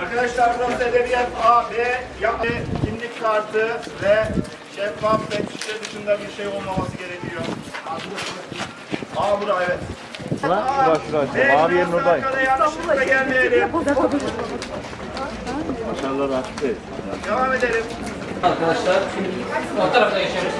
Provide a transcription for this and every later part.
Arkadaşlar burası Edebiyat A, B, ya B, kimlik kartı ve şeffaf ve şişe dışında bir şey olmaması gerekiyor. A bura evet. Şura, şura, B, şura. Mavi yerin oradayım. yanlışlıkla gelmeyelim. Maşallah değil. Devam edelim. Arkadaşlar o tarafa geçelim.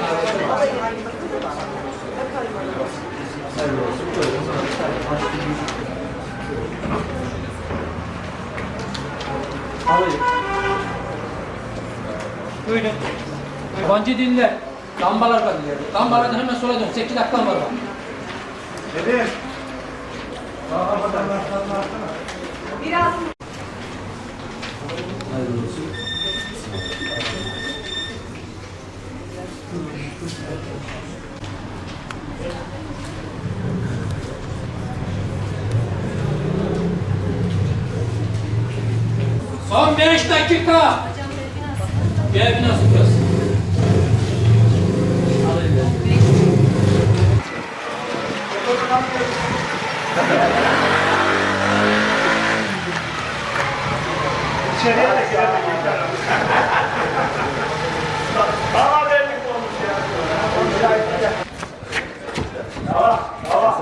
Buyurun. Yabancı diller. Lambalardan ileri. Lambalardan hemen sola dön. 8 dakikan var bak. Dedim. Son 5 dakika. Gel bir nasıl biraz. İçeriye de girelim. Daha haberlik olmuş ya. Tamam, tamam.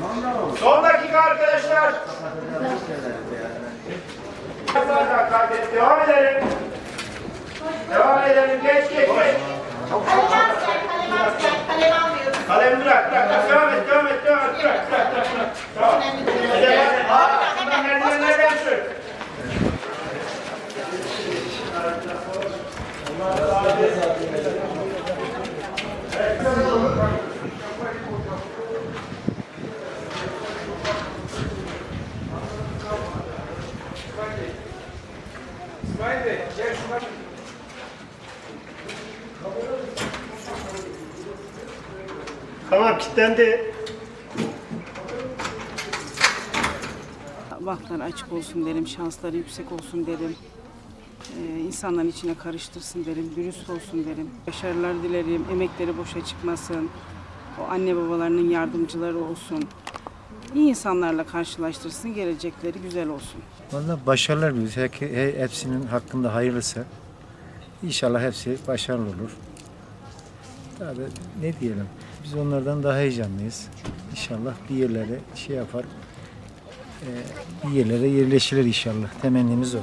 Tamam. Son dakika arkadaşlar. Devam edelim. Devam edelim. Geç geç geç. Kalemi bırak, bırak, bırak. Devam et, devam et, devam et. Bırak, bırak, bırak. bırak. Tamam. Hadi, Tamam, kilitlendi. Bahtları açık olsun derim, şansları yüksek olsun derim. Ee, insanların içine karıştırsın derim, dürüst olsun derim. Başarılar dilerim, emekleri boşa çıkmasın. O anne babalarının yardımcıları olsun. İyi insanlarla karşılaştırsın, gelecekleri güzel olsun. Vallahi başarılar he- Hepsinin hakkında hayırlısı. İnşallah hepsi başarılı olur. Tabii ne diyelim. Biz onlardan daha heyecanlıyız. İnşallah bir yerlere şey yapar. eee, bir yerlere yerleşilir inşallah. Temennimiz o.